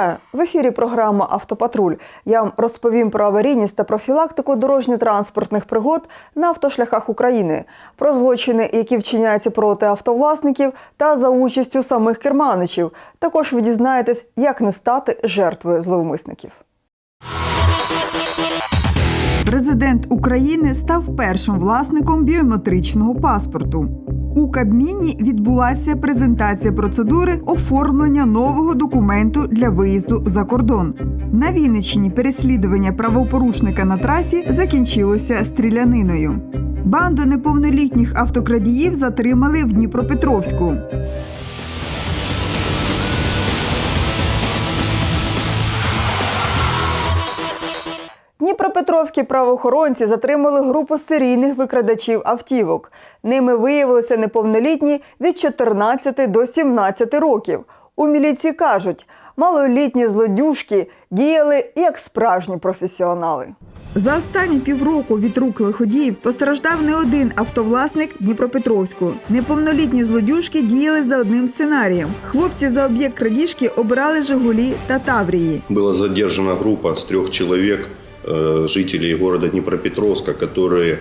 Вітаю в ефірі. Програма Автопатруль. Я вам розповім про аварійність та профілактику дорожньо-транспортних пригод на автошляхах України, про злочини, які вчиняються проти автовласників, та за участю самих керманичів. Також ви дізнаєтесь, як не стати жертвою зловмисників. Президент України став першим власником біометричного паспорту. У Кабміні відбулася презентація процедури оформлення нового документу для виїзду за кордон. На Вінниччині переслідування правопорушника на трасі закінчилося стріляниною. Банду неповнолітніх автокрадіїв затримали в Дніпропетровську. Дніпропетровські правоохоронці затримали групу серійних викрадачів автівок. Ними виявилися неповнолітні від 14 до 17 років. У міліції кажуть, малолітні злодюжки діяли як справжні професіонали. За останні півроку від рук лиходіїв постраждав не один автовласник Дніпропетровську. Неповнолітні злодюжки діяли за одним сценарієм. Хлопці за об'єкт крадіжки обирали Жигулі та Таврії. Была задержана группа с трех человек, э, жителей города Днепропетровска, которые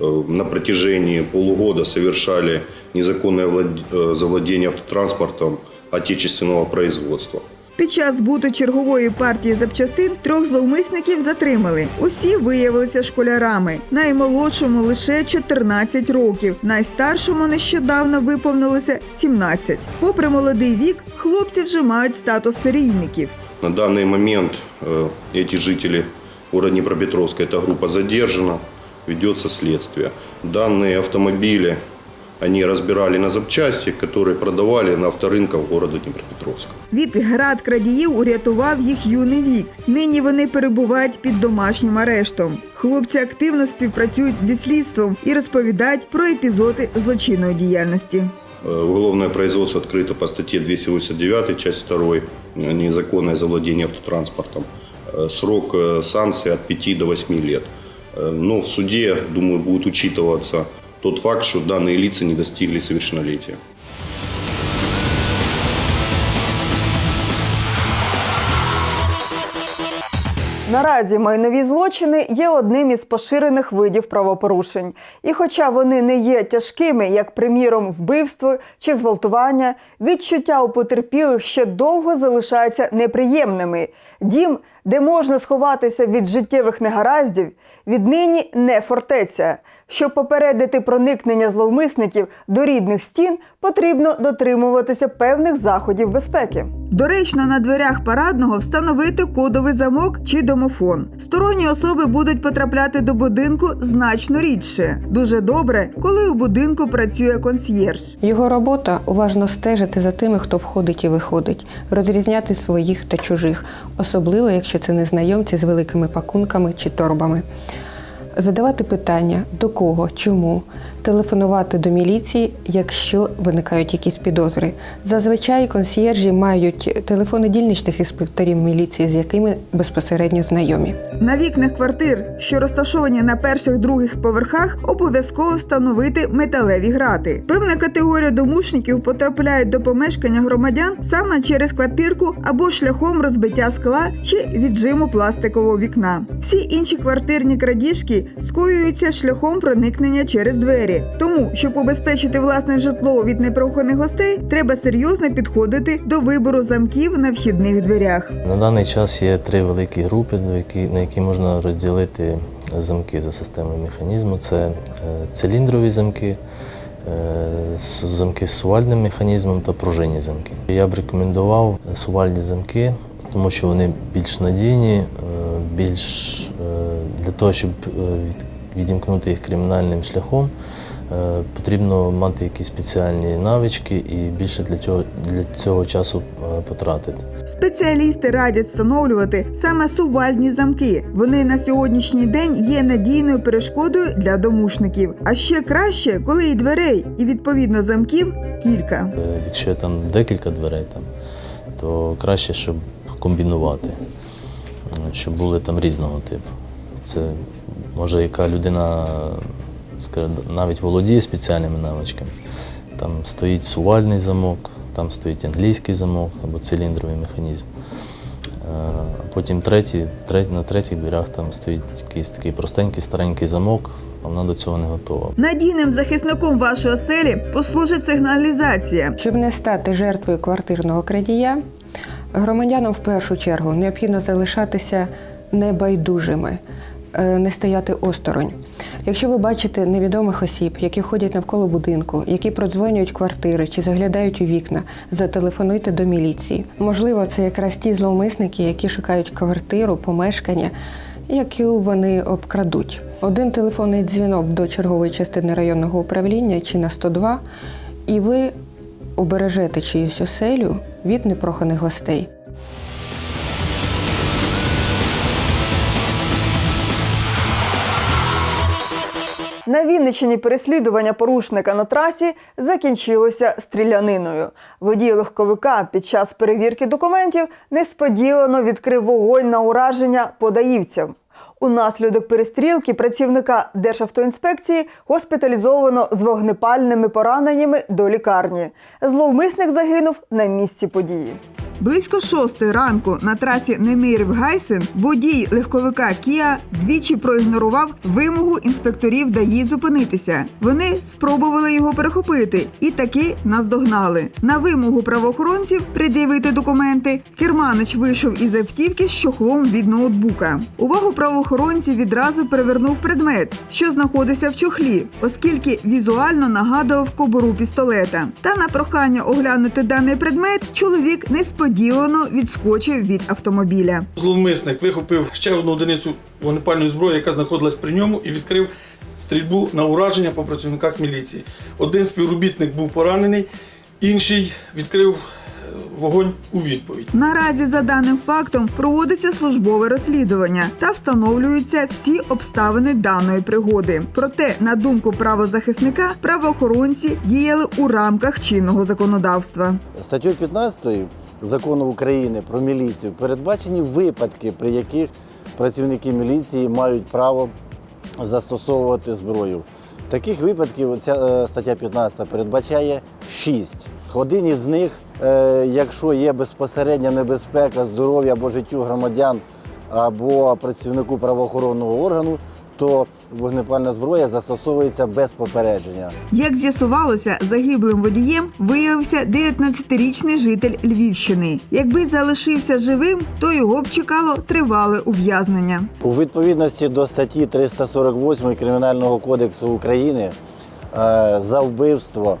э, на протяжении полугода совершали незаконное влад- э, завладение автотранспортом отечественного производства. Під час збуту чергової партії запчастин трьох зловмисників затримали. Усі виявилися школярами. Наймолодшому лише 14 років, найстаршому нещодавно виповнилося 17. Попри молодий вік, хлопці вже мають статус серійників. На данный момент э, эти жители города Днепропетровска, эта группа задержана, ведется следствие. Данные автомобили они разбирали на запчасти, которые продавали на авторынках города Днепропетровска. Від град крадіїв урятував їх юний вік. Нині вони перебувають під домашнім арештом. Хлопці активно співпрацюють зі слідством і розповідають про епізоди злочинної діяльності. Э, Уголовное производство открыто по статье 289, часть 2, э, незаконное завладение автотранспортом. Э, Срок э, санкции от 5 до 8 лет. Э, Но в суде, думаю, будет учитываться тот факт, что данные лица не достигли совершеннолетия. Наразі майнові злочини є одним із поширених видів правопорушень. І хоча вони не є тяжкими, як приміром вбивство чи зґвалтування, відчуття у потерпілих ще довго залишаються неприємними. Дім, де можна сховатися від життєвих негараздів, віднині не фортеця. Щоб попередити проникнення зловмисників до рідних стін, потрібно дотримуватися певних заходів безпеки. Доречно на дверях парадного встановити кодовий замок чи домофон. Сторонні особи будуть потрапляти до будинку значно рідше. Дуже добре, коли у будинку працює консьєрж. Його робота уважно стежити за тими, хто входить і виходить, розрізняти своїх та чужих, особливо якщо це незнайомці з великими пакунками чи торбами. Задавати питання до кого, чому, телефонувати до міліції, якщо виникають якісь підозри. Зазвичай консьєржі мають телефони дільничних інспекторів міліції, з якими безпосередньо знайомі. На вікнах квартир, що розташовані на перших других поверхах, обов'язково встановити металеві грати. Певна категорія домушників потрапляють до помешкання громадян саме через квартирку або шляхом розбиття скла чи віджиму пластикового вікна. Всі інші квартирні крадіжки скоюються шляхом проникнення через двері. Тому, щоб убезпечити власне житло від непроханих гостей, треба серйозно підходити до вибору замків на вхідних дверях. На даний час є три великі групи, на які можна розділити замки за системою механізму. Це е, циліндрові замки, е, замки з сувальним механізмом та пружинні замки. Я б рекомендував сувальні замки, тому що вони більш надійні, е, більш для того, щоб е, відімкнути їх кримінальним шляхом. е, Потрібно мати якісь спеціальні навички і більше для цього, для цього часу е, потратити. Спеціалісти радять встановлювати саме сувальні замки. Вони на сьогоднішній день є надійною перешкодою для домушників. А ще краще, коли і дверей, і відповідно замків кілька. Якщо є там декілька дверей, там, то краще, щоб комбінувати, щоб були там різного типу. Це може яка людина навіть володіє спеціальними навичками. Там стоїть сувальний замок, там стоїть англійський замок або циліндровий механізм. потім третій, третій, на третіх дверях там стоїть якийсь такий простенький старенький замок, а вона до цього не готова. Надійним захисником вашої оселі послужить сигналізація. Щоб не стати жертвою квартирного крадія, громадянам в першу чергу необхідно залишатися небайдужими, е, не стояти осторонь. Якщо ви бачите невідомих осіб, які ходять навколо будинку, які продзвонюють квартири чи заглядають у вікна, зателефонуйте до міліції. Можливо, це якраз ті зловмисники, які шукають квартиру, помешкання, яку вони обкрадуть. Один телефонний дзвінок до чергової частини районного управління чи на 102, і ви убережете чиюсь оселю від непроханих гостей. На Вінниччині переслідування порушника на трасі закінчилося стріляниною. Водій легковика під час перевірки документів несподівано відкрив вогонь на ураження подаївцям. Унаслідок перестрілки працівника Державтоінспекції госпіталізовано з вогнепальними пораненнями до лікарні. Зловмисник загинув на місці події. Близько шостої ранку на трасі Немирів Гайсен водій легковика Кія двічі проігнорував вимогу інспекторів ДАІ зупинитися. Вони спробували його перехопити і таки наздогнали. На вимогу правоохоронців пред'явити документи. Керманич вийшов із автівки з чохлом від ноутбука. Увагу правоохоронців відразу привернув предмет, що знаходився в чохлі, оскільки візуально нагадував кобуру пістолета. Та на прохання оглянути даний предмет чоловік несподівано відскочив від автомобіля. Зловмисник вихопив ще одну одиницю вогнепальної зброї, яка знаходилась при ньому, і відкрив стрільбу на ураження по працівниках міліції. Один співробітник був поранений, інший відкрив е, вогонь у відповідь. Наразі за даним фактом проводиться службове розслідування та встановлюються всі обставини даної пригоди. Проте, на думку правозахисника, правоохоронці діяли у рамках чинного законодавства. Статтю 15 закону України про міліцію передбачені випадки, при яких працівники міліції мають право застосовувати зброю. Таких випадків ця е, стаття 15 передбачає 6. Один із них, е, якщо є безпосередня небезпека здоров'я або життю громадян або працівнику правоохоронного органу, то вогнепальна зброя застосовується без попередження. Як з'ясувалося, загиблим водієм виявився 19-річний житель Львівщини. Якби залишився живим, то його б чекало тривале ув'язнення. У відповідності до статті 348 Кримінального кодексу України е, за вбивство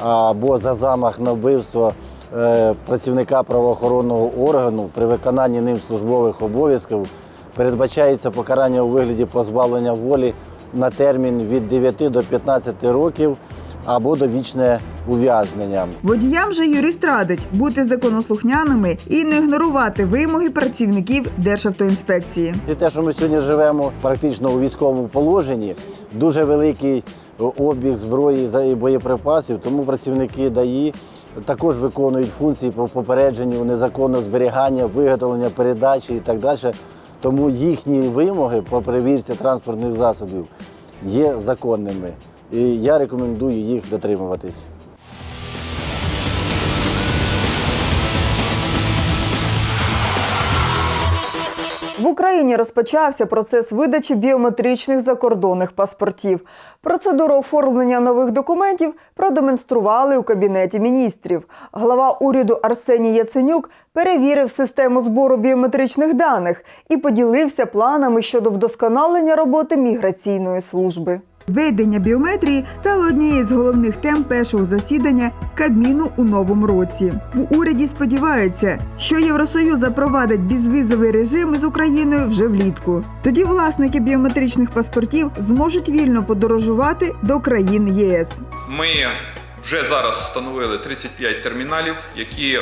або за замах на вбивство е, працівника правоохоронного органу при виконанні ним службових обов'язків передбачається покарання у вигляді позбавлення волі на термін від 9 до 15 років або довічне ув'язнення. Водіям же юрист радить бути законослухняними і не ігнорувати вимоги працівників Державтоінспекції. І те, що ми сьогодні живемо практично у військовому положенні, дуже великий обіг зброї і боєприпасів, тому працівники ДАІ також виконують функції по попередженню незаконного зберігання, виготовлення передачі і так далі. Тому їхні вимоги по перевірці транспортних засобів є законними. І я рекомендую їх дотримуватись. В Україні розпочався процес видачі біометричних закордонних паспортів. Процедуру оформлення нових документів продемонстрували у кабінеті міністрів. Глава уряду Арсеній Яценюк перевірив систему збору біометричних даних і поділився планами щодо вдосконалення роботи міграційної служби. Введення біометрії стало однією з головних тем першого засідання Кабміну у новому році. В уряді сподіваються, що Євросоюз запровадить безвізовий режим з Україною вже влітку. Тоді власники біометричних паспортів зможуть вільно подорожувати до країн ЄС. Ми вже зараз встановили 35 терміналів, які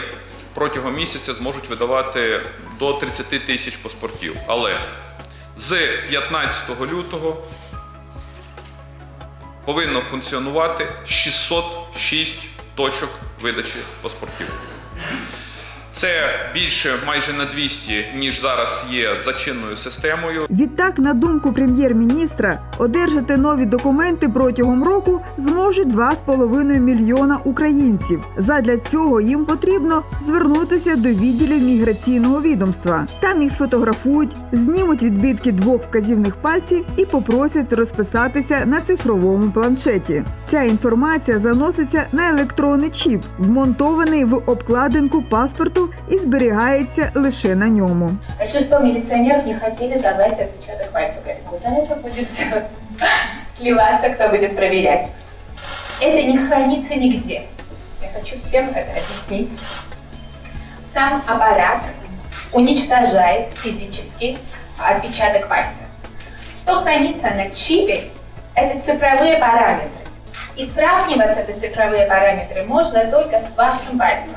протягом місяця зможуть видавати до 30 тисяч паспортів. Але з 15 лютого повинно функціонувати 606 точок видачі паспортів. Це більше майже на 200, ніж зараз є за чинною системою. Відтак, на думку прем'єр-міністра, одержати нові документи протягом року зможуть 2,5 мільйона українців. Задля цього їм потрібно звернутися до відділів міграційного відомства. Там їх сфотографують, знімуть відбитки двох вказівних пальців і попросять розписатися на цифровому планшеті. Ця інформація заноситься на електронний чіп, вмонтований в обкладинку паспорту і зберігається лише на ньому. Большинство милиционеров не хотели давать отпечаток пальцев. Говорят, куда это будет все сливаться, кто будет проверять. Это не хранится нигде. Я хочу всем это объяснить. Сам аппарат уничтожает физически отпечаток пальца. Что хранится на чипе, это цифровые параметры. И сравнивать эти цифровые параметры можно только с вашим пальцем.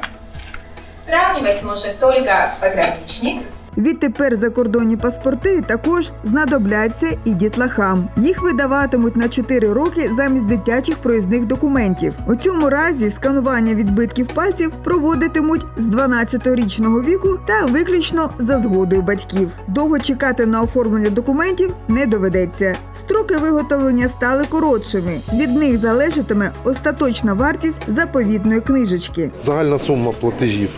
Сравнивать может только пограничник, Відтепер закордонні паспорти також знадобляться і дітлахам. Їх видаватимуть на 4 роки замість дитячих проїзних документів. У цьому разі сканування відбитків пальців проводитимуть з 12-річного віку та виключно за згодою батьків. Довго чекати на оформлення документів не доведеться. Строки виготовлення стали коротшими. Від них залежатиме остаточна вартість заповітної книжечки. Загальна сума платежів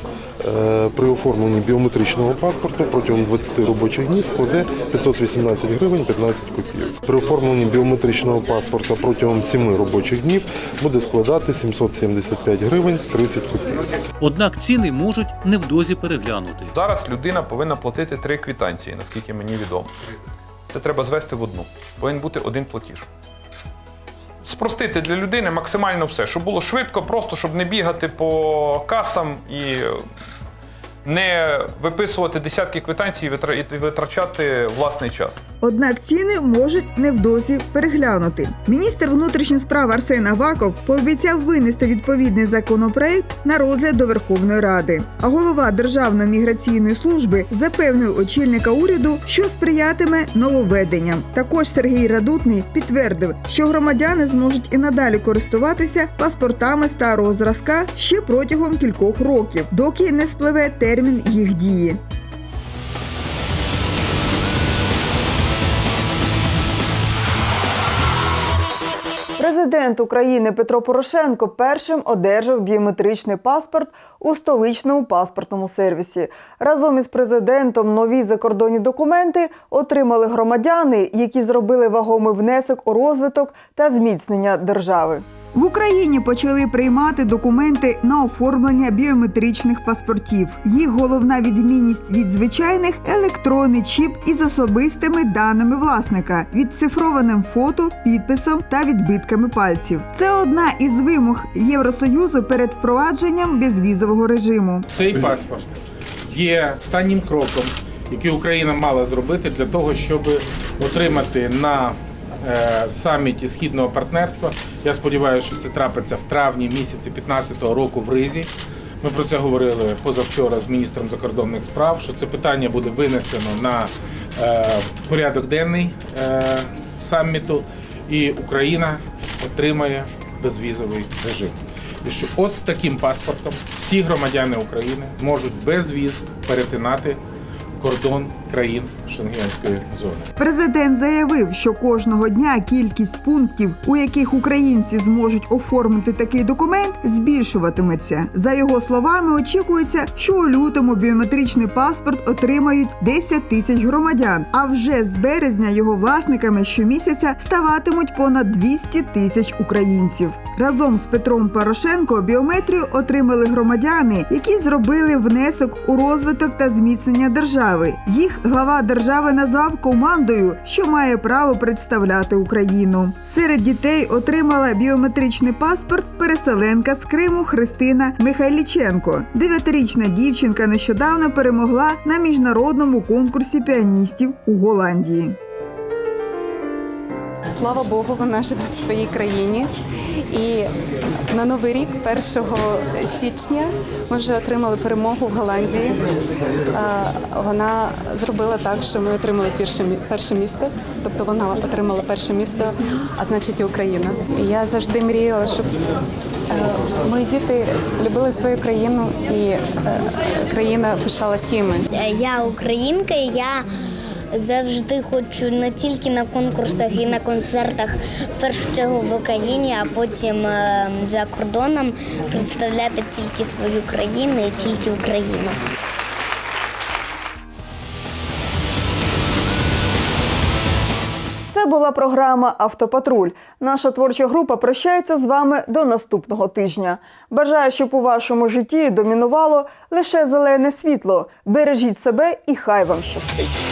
при оформленні біометричного паспорту протягом 20 робочих днів складе 518 гривень 15 копійок. При оформленні біометричного паспорта протягом 7 робочих днів буде складати 775 гривень 30 копійок. Однак ціни можуть невдовзі переглянути. Зараз людина повинна платити три квитанції, наскільки мені відомо. Це треба звести в одну. Повинен бути один платіж. Спростити для людини максимально все, щоб було швидко, просто щоб не бігати по касам і не виписувати десятки квитанцій і витрачати власний час. Однак ціни можуть невдовзі переглянути. Міністр внутрішніх справ Арсен Аваков пообіцяв винести відповідний законопроект на розгляд до Верховної Ради. А голова Державної міграційної служби запевнив очільника уряду, що сприятиме нововведенням. Також Сергій Радутний підтвердив, що громадяни зможуть і надалі користуватися паспортами старого зразка ще протягом кількох років, доки не спливе термін їх дії. Президент України Петро Порошенко першим одержав біометричний паспорт у столичному паспортному сервісі. Разом із президентом нові закордонні документи отримали громадяни, які зробили вагомий внесок у розвиток та зміцнення держави. В Україні почали приймати документи на оформлення біометричних паспортів. Їх головна відмінність від звичайних електронний чіп із особистими даними власника, відцифрованим фото, підписом та відбитками пальців. Це одна із вимог Євросоюзу перед впровадженням безвізового режиму. Цей паспорт є останнім кроком, який Україна мала зробити для того, щоб отримати на саміті східного партнерства. Я сподіваюся, що це трапиться в травні місяці 2015 року в Ризі. Ми про це говорили позавчора з міністром закордонних справ. Що це питання буде винесено на е, порядок денний е, саміту, і Україна отримає безвізовий режим. І що ось з таким паспортом всі громадяни України можуть без віз перетинати кордон країн Шенгенської зони. Президент заявив, що кожного дня кількість пунктів, у яких українці зможуть оформити такий документ, збільшуватиметься. За його словами, очікується, що у лютому біометричний паспорт отримають 10 тисяч громадян. А вже з березня його власниками щомісяця ставатимуть понад 200 тисяч українців. Разом з Петром Порошенко біометрію отримали громадяни, які зробили внесок у розвиток та зміцнення держави. Їх глава держави назвав командою, що має право представляти Україну. Серед дітей отримала біометричний паспорт переселенка з Криму Христина Михайліченко. Дев'ятирічна дівчинка нещодавно перемогла на міжнародному конкурсі піаністів у Голландії. Слава Богу, вона живе в своїй країні. І на новий рік, 1 січня, ми вже отримали перемогу в Голландії. Вона зробила так, що ми отримали перше, мі- перше місто. Тобто вона отримала перше місто, а значить і Україна. Я завжди мріяла, щоб Мої діти любили свою країну, і е, країна пишалась їми. Я українка, і я завжди хочу не тільки на конкурсах і на концертах, чергу в Україні, а потім е, за кордоном представляти тільки свою країну і тільки Україну. Це була програма Автопатруль. Наша творча група прощається з вами до наступного тижня. Бажаю, щоб у вашому житті домінувало лише зелене світло. Бережіть себе і хай вам щастить.